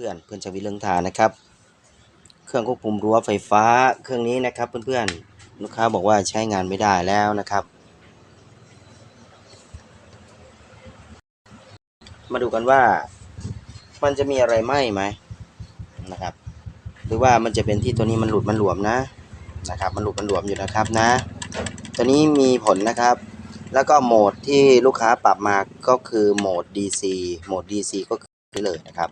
เพื่อนๆ เพื่อนชาวิเรืองทานะครับ เครื่องควบคุมรั้วไฟฟ้าเครื่องนี้นะครับ เพื่อนๆ ลูกค้าบอกว่าใช้งานไม่ได้แล้วนะครับ มาดูกันว่า มันจะมีอะไรไหมไหมนะครับ หรือว่ามันจะเป็นที่ตัวนี้มันหลุดมันหลวมนะนะครับ มันหลุดมันหลวมอยู่นะครับนะ ตัวนี้มีผลนะครับแล้วก็โหมดที่ลูกค้าปรับมาก็คือโหมด DC โหมด DC ก็ คือเลยนะครับ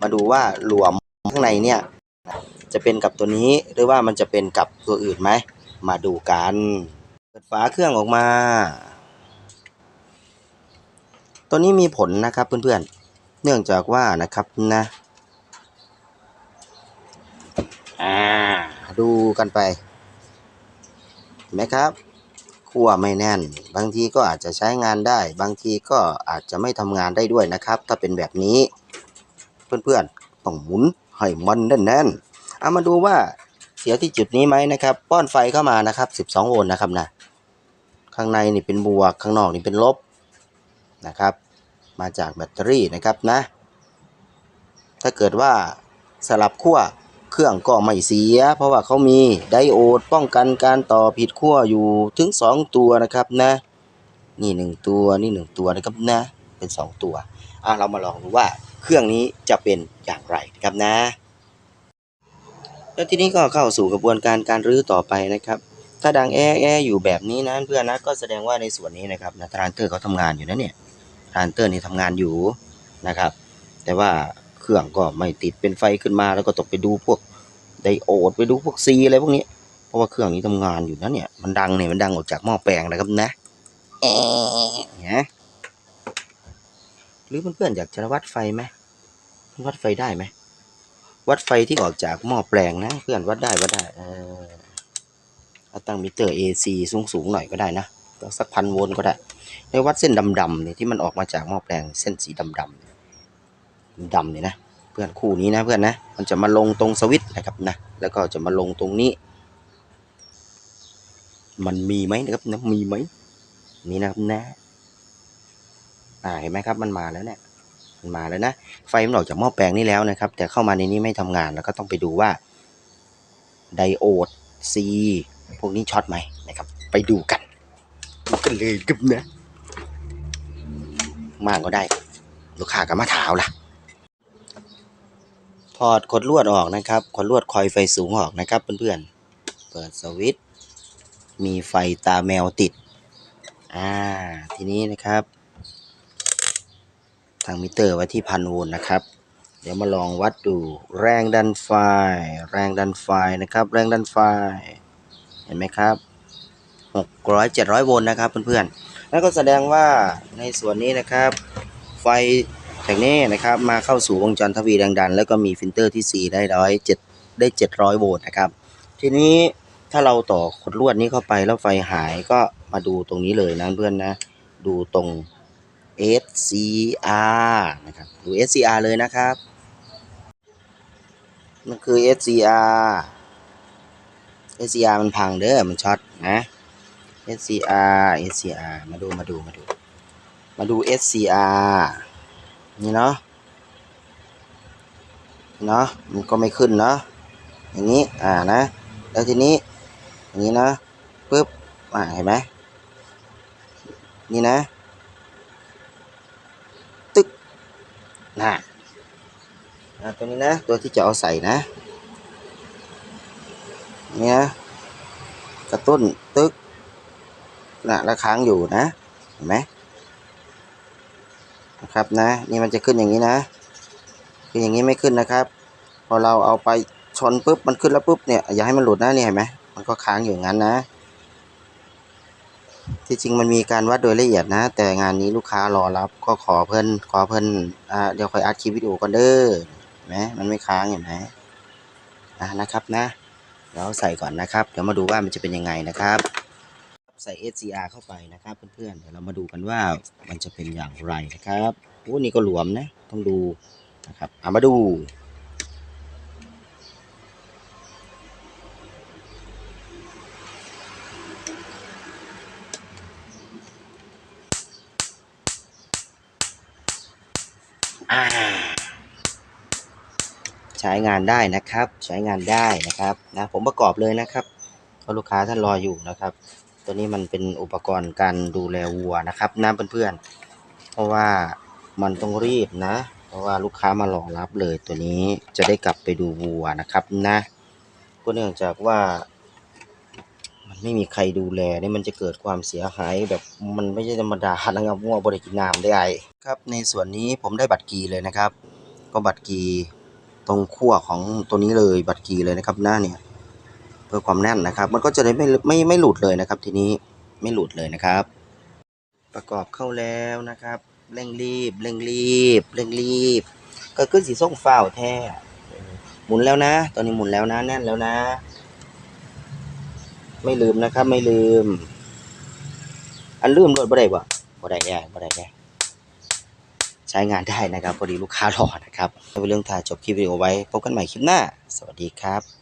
มาดูว่าหลวมข้างในเนี่ยจะเป็นกับตัวนี้หรือว่ามันจะเป็นกับตัวอื่นไหม มาดูกัน เปิดฝาเครื่องออกมา ตัวนี้มีผลนะครับเพื่อนๆ เนื่องจากว่านะครับนะอ่าดูกันไปเห็นไหมครับ ขั้วไม่แน่น บางทีก็อาจจะใช้งานได้ บางทีก็อาจจะไม่ทำงานได้ด้วยนะครับ ถ้าเป็นแบบนี้ เพื่อนๆต้องหมุนให้มันแน่นๆเอามาดูว่าเสียที่จุดนี้ไหมนะครับ ป้อนไฟเข้ามานะครับ 12 โวลต์นะครับนะข้างในนี่เป็นบวก ข้างนอกนี่เป็นลบนะครับ มาจากแบตเตอรี่นะครับนะ ถ้าเกิดว่าสลับขั้ว รื่องก็ไม่เสีย เพราะว่าเขามีไดโอดป้องกันการต่อผิดขั้วอยู่ถึง 2 ตัวนะครับนะ นี่ 1 ตัวนี่ 1 ตัวนะครับนะ เป็น 2 ตัวอะเรามาลองดูว่าเครื่องนี้จะเป็นอย่างไรนะครับนะ แล้วทีนี้ก็เข้าสู่กระบวนการการรื้อต่อไปนะครับถ้าดังแอแออยู่แบบนี้นะเพื่อนนะก็แสดงว่าในส่วนนี้นะครับนะทรานเตอร์เขาทำงานอยู่นะเนี่ยทรานเตอร์นี่ทำงานอยู่นะครับ แต่ว่า รื่องก็ไม่ติดเป็นไฟขึ้นมา แล้วก็ต้องไปดูพวกไดโอดไปดูพวกซีอะไรพวกนี้ เพราะว่าเครื่องนี้ทำงานอยู่นะเนี่ย มันดังเนี่ยมันดังออกจากหม้อแปลงนะครับนะแอะเนี่ยหรือเพื่อนๆอยากจะวัดไฟไหมวัดไฟได้ไหมวัดไฟที่ออกจากหม้อแปลงนะ เพื่อนวัดได้วัดได้เออเอาตั้งมิเตอร์ AC สูงๆหน่อยก็ได้นะสักพันโวลต์ก็ได้ในวัดเส้นดำๆเนี่ยที่มันออกมาจากหม้อแปลงเส้นสีดำๆเดำเนี่ยนะเพื่อนคู่นี้นะเพื่อนนะมันจะมาลงตรงสวิตช์นะครับนะแล้วก็จะมาลงตรงนี้ มันมีไหมนะครับนะมีไหมนี่นะครับนะอ่าเห็นไหมครับมันมาแล้วเนี่ยมันมาแล้วนะไฟมันออกจากหม้อแปลงนี่แล้วนะครับ แต่เข้ามาในนี้ไม่ทำงานแล้วก็ต้องไปดูว่าไดโอดซีพวกนี้ช็อตไหมนะครับ ไปดูกันดูกันเลยครับนะมากก็ได้ ลูกค้าก็มาถามล่ะ ถอดขดลวดออกนะครับ ขดลวดคอยไฟสูงออกนะครับเพื่อนๆ เปิดสวิตช์ มีไฟตาแมวติด อ่า ทีนี้นะครับ ทางมิเตอร์ไว้ที่พันโวลต์นะครับ เดี๋ยวมาลองวัดดูแรงดันไฟ แรงดันไฟนะครับ แรงดันไฟ เห็นไหมครับ600 700โวลต์นะครับเพื่อนๆ นั่นก็แสดงว่าในส่วนนี้นะครับ ไฟ จากนี้นะครับมาเข้าสู่วงจรทวีแรงดัน แล้วก็มีฟิลเตอร์ที่ 4 ได้ร้อยเจ็ดได้ 700 โวลต์นะครับ ทีนี้ถ้าเราต่อขดลวดนี้เข้าไปแล้วไฟหายก็มาดูตรงนี้เลยนะเพื่อนนะ ดูตรง SCR นะครับดู SCR เลยนะครับ มันคือ SCR SCR มันพังเด้อมันช็อตนะ SCR SCR มาดูมาดูมาดู มาดู SCR นี่เนาะเนาะมันก็ไม่ขึ้นเนาะอย่างนี้อ่านะแล้วทีนี้อย่างนี้นะปึ๊บอ่าเห็นไหมนี่นะ ตึ๊กน่ะอ่าตัวนี้นะ ตัวที่จะเอาใส่นะนี่นะกระตุ้นตึ๊กนะแล้วค้างอยู่นะเห็นไหม นะครับนะนี่มันจะขึ้นอย่างนี้นะ คืออย่างนี้ไม่ขึ้นนะครับ พอเราเอาไปชนปุ๊บมันขึ้นแล้วปุ๊บเนี่ยอย่าให้มันหลุดนะนี่เห็นไหมมันก็ค้างอยู่งั้นนะ ที่จริงมันมีการวัดโดยละเอียดนะ แต่งานนี้ลูกค้ารอรับก็ขอเพิ่นขอเพิ่นอ่าเดี๋ยวคอยอัดคลิปวิดีโอก่อนเด้อเห็นไหมมันไม่ค้างเห็นไหมอ่านะครับนะเดี๋ยวใส่ก่อนนะครับ เดี๋ยวมาดูว่ามันจะเป็นยังไงนะครับ ใส่ SCR เข้าไปนะครับเพื่อนๆ เดี๋ยวเรามาดูกันว่ามันจะเป็นอย่างไรนะครับโอ้นี่ก็หลวมนะ ต้องดูนะครับเอามาดู ใช้งานได้นะครับ ใช้งานได้นะครับนะผมประกอบเลยนะครับเพราะลูกค้าท่านรออยู่นะครับ ตัวนี้มันเป็นอุปกรณ์การดูแลวัวนะครับนะเพื่อนๆ เพราะว่ามันต้องรีบนะ เพราะว่าลูกค้ามารอรับเลยตัวนี้จะได้กลับไปดูวัวนะครับนะก็เนื่องจากว่ามันไม่มีใครดูแลนี่มันจะเกิดความเสียหายแบบมันไม่ใช่ธรรมดานะครับงัวบริกินน้ำได้ครับในส่วนนี้ผมได้บัตรกีเลยนะครับ ก็บัตรกีตรงขั้วของตัวนี้เลยบัตรกีเลยนะครับหน้าเนี่ย เพื่อความแน่นนะครับ มันก็จะได้ไม่ไม่ไม่หลุดเลยนะครับ ทีนี้ไม่หลุดเลยนะครับ ประกอบเข้าแล้วนะครับเร่งรีบเร่งรีบเร่งรีบ ก็ขึ้นสีส้มฟ้าวแท้หมุนแล้วนะ ตอนนี้หมุนแล้วนะแน่นแล้วนะ ไม่ลืมนะครับ ไม่ลืม อันลืมรถบ่ได้บ่บ่ได้แก่บ่ได้แก่ใช้งานได้นะครับพอดีลูกค้ารอนะครับเรื่องถ่ายจบคลิปวิดีโอไว้พบกันใหม่คลิปหน้า สวัสดีครับ